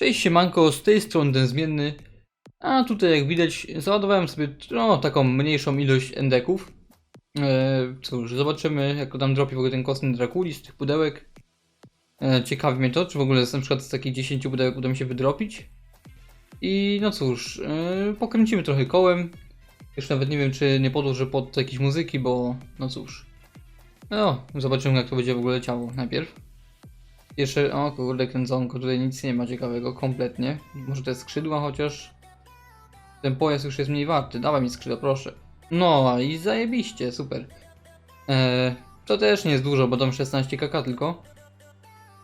Cześć siemanko, z tej strony ten zmienny. A tutaj jak widać załadowałem sobie no, taką mniejszą ilość endeków. E, cóż, zobaczymy jak tam dropi w ogóle ten kosmy Drakuli z tych pudełek. E, ciekawi mnie to, czy w ogóle na przykład z takich 10 pudełek uda mi się wydropić. I no cóż, e, pokręcimy trochę kołem. Już nawet nie wiem czy nie podłożę pod jakieś muzyki, bo no cóż. No, zobaczymy jak to będzie w ogóle leciało najpierw. Jeszcze, o kurde, kręconko, tutaj nic nie ma ciekawego, kompletnie. Może te skrzydła chociaż. Ten pojazd już jest mniej warty, dawaj mi skrzydła, proszę. No i zajebiście, super. Eee, to też nie jest dużo, bo tam 16 kk tylko.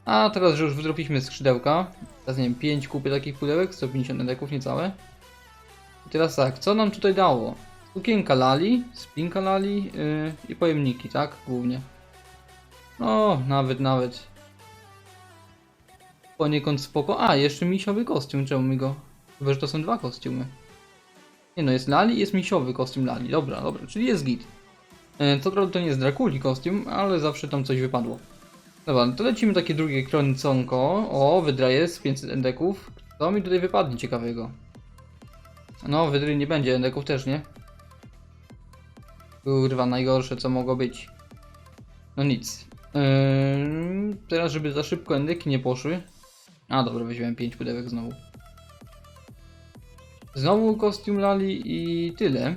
A teraz, że już wydropiliśmy skrzydełka, teraz nie wiem, 5 kupię takich pudełek, 150 endeków niecałe. I teraz tak, co nam tutaj dało? Sukienka lali, spinka lali yy, i pojemniki, tak? Głównie. No, nawet, nawet. Poniekąd spoko. A, jeszcze misiowy kostium, czemu mi go... Chyba, że to są dwa kostiumy. Nie no, jest Lali jest misiowy kostium Lali. Dobra, dobra, czyli jest git. E, Co prawda to nie jest Drakuli kostium, ale zawsze tam coś wypadło. Dobra, to lecimy takie drugie kręconko. O, wydra jest, 500 endeków. Co mi tutaj wypadnie ciekawego? No, wydry nie będzie, endeków też nie. Kurwa, najgorsze co mogło być. No nic. Eee, teraz, żeby za szybko endeki nie poszły. A dobra, weźmiemy 5 pudełek znowu. Znowu kostium Lali i tyle.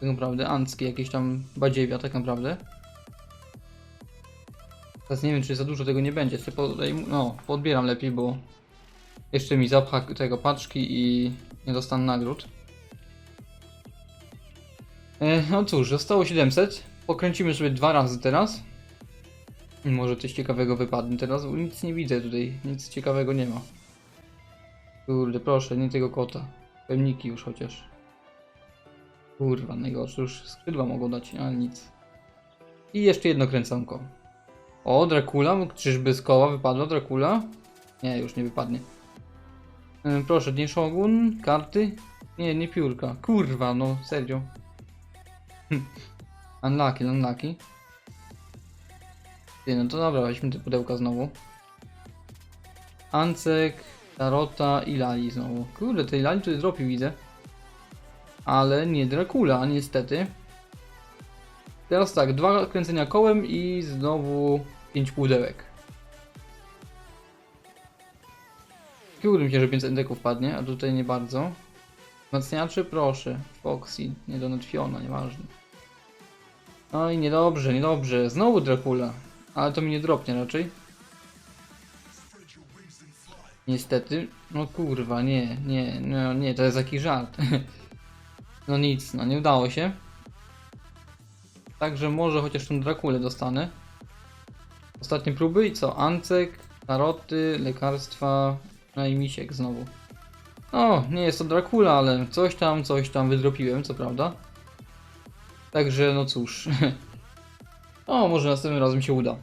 Tak naprawdę, Ancki, jakieś tam badziewia tak naprawdę. Teraz nie wiem, czy za dużo tego nie będzie. Podejm- no, podbieram lepiej, bo jeszcze mi zapcha tego paczki i nie dostanę nagród. E, no cóż, zostało 700. Pokręcimy sobie dwa razy teraz. Może coś ciekawego wypadnie teraz, nic nie widzę tutaj, nic ciekawego nie ma. Kurde, proszę, nie tego kota. Pemniki już chociaż. Kurwa, najgorsze, już skrzydła mogą dać, ale nic. I jeszcze jedno kręconko. O, Dracula, czyżby z koła wypadła Dracula? Nie, już nie wypadnie. Ym, proszę, nie Shogun, karty? Nie, nie piórka. Kurwa, no serio. unlucky, unlucky. No to dobra, weźmy te pudełka znowu. Ancek, Tarota i Lali znowu. Kurde, tej Lali tutaj dropi widzę. Ale nie Dracula, niestety. Teraz tak, dwa kręcenia kołem i znowu pięć pudełek. Mi się, że 500 endeków padnie, a tutaj nie bardzo. Wzmacniacze proszę. Foxy, nie Donut Fiona, nieważne. No i niedobrze, niedobrze. Znowu Dracula. Ale to mi nie dropnie raczej. Niestety. No kurwa, nie, nie, no nie, to jest jakiś żart. no nic, no nie udało się. Także może chociaż tą Drakulę dostanę. Ostatnie próby i co? Ancek, taroty, lekarstwa, no i misiek znowu. No, nie jest to Dracula, ale coś tam, coś tam wydropiłem, co prawda. Także no cóż. O, może następnym razem się uda.